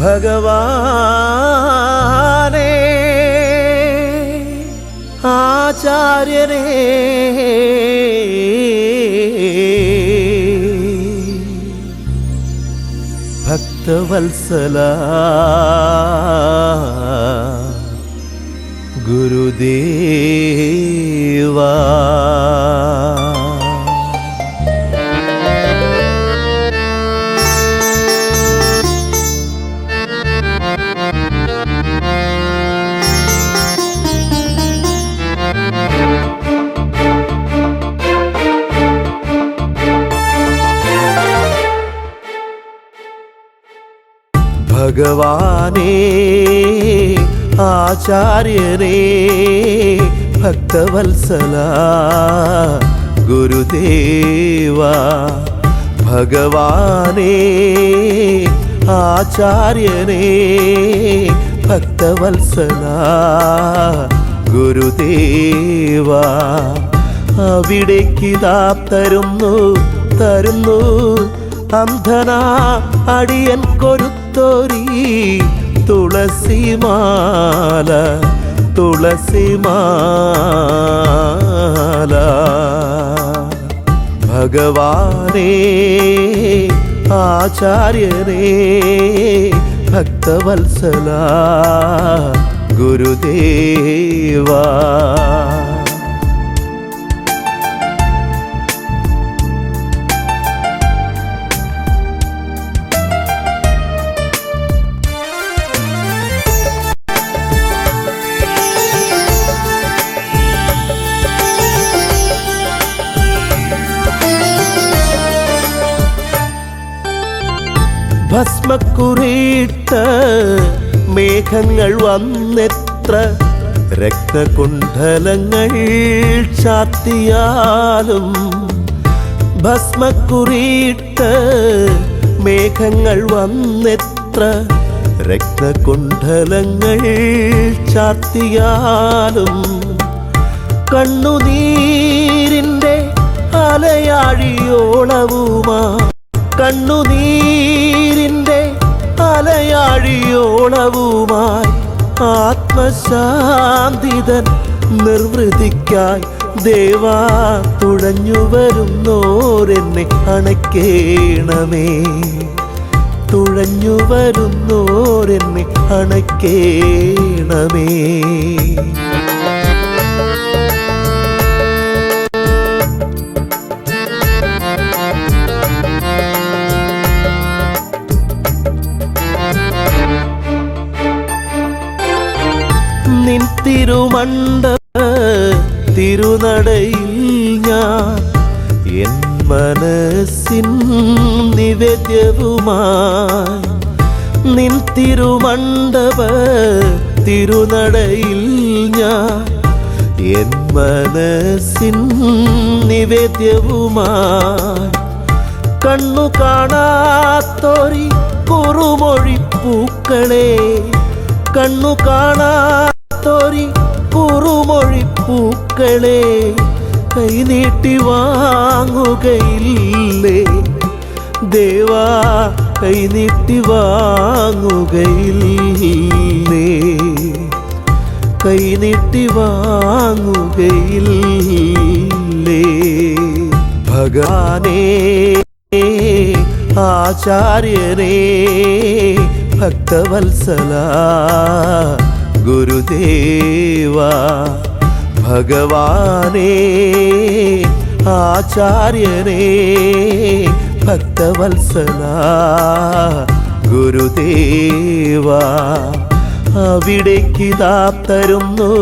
ഭഗവാനേ ആചാര്യനേ ഭക്തവത്സല ഭഗവാനേ ആചാര്യനേ ഭക്തവത്സല ഗുരുദേവ ഭഗവാനേ ആചാര്യനേ ഭക്തവത്സല ഗുരുദേവ അവിടേക്കിതാ തരുന്നു തരുന്നു അന്ധന അടിയൻ കൊരുത്തൊരി തുളസിമാല തുളസിമാല. ഭഗവാനേ ആചാര്യരേ ഭക്തവത്സല ഗുരുദേവാ. ഭസ്മക്കുറിയിട്ട് മേഘങ്ങൾ വന്നെത്ര രക്തകുണ്ഠലങ്ങൾ ചാത്തിയാലും ഭസ്മക്കുറിയിട്ട് മേഘങ്ങൾ വന്നെത്ര രക്തകുണ്ഠലങ്ങൾ ചാത്തിയാലും കണ്ണുനീരിന്റെ അലയാഴിയോളവുമാ. കണ്ണുനീരിന്റെ അലയാഴിയോളവുമായി ആത്മശാന്തിതൻ നിർവൃതിക്കായി ദേവാ തുഴഞ്ഞു വരുന്നോരെന്നെ അണക്കേണമേ. തുഴഞ്ഞു വരുന്നോരെന്നെ അണയ്ക്കേണമേ തിരുമണ്ഡപ തിരുനടയിൽ ഞാൻ എൻ മനസ്സിൻ നിവേദ്യവുമായി നിൻ തിരുമണ്ഡപ തിരുനടയിൽ ഞാൻ എൻ മനസ്സിൻ നിവേദ്യവുമായി കണ്ണു കാണാത്തൊരി കുറുമൊഴി പൂക്കളെ കണ്ണു കാണാത്തൊരി കുറുമൊഴി കൈ കൈനീട്ടി വാങ്ങുകയില്ലേ? ദേവാ കൈനീട്ടി വാങ്ങുകയില്ലേ? കൈനീട്ടി വാങ്ങുകയില്ലേ? ഭഗവാനേ ആചാര്യരേ ഭക്തവത്സല ഗുരുദേവ ഭഗവാനേ ആചാര്യനേ ഭക്തവത്സല ഗുരുദേവ അവിടേക്കിതാ തരുന്നു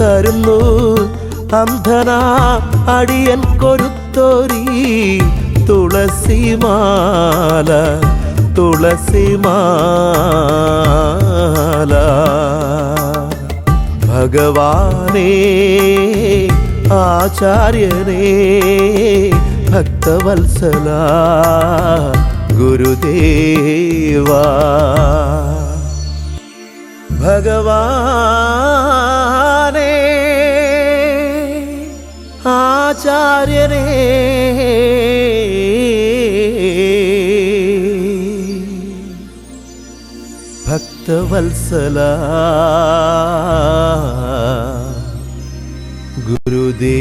തരുന്നു. അന്ധന അടിയൻ കൊരുത്തൊരി തുളസിമാല തുളസിമാല ഭഗവാനേ ആചാര്യനേ ഭക്തവത്സല ഗുരുദേവാ. ഭഗവാനേ ആചാര്യനേ ഭക്തവത്സല ഗുരുദേവാ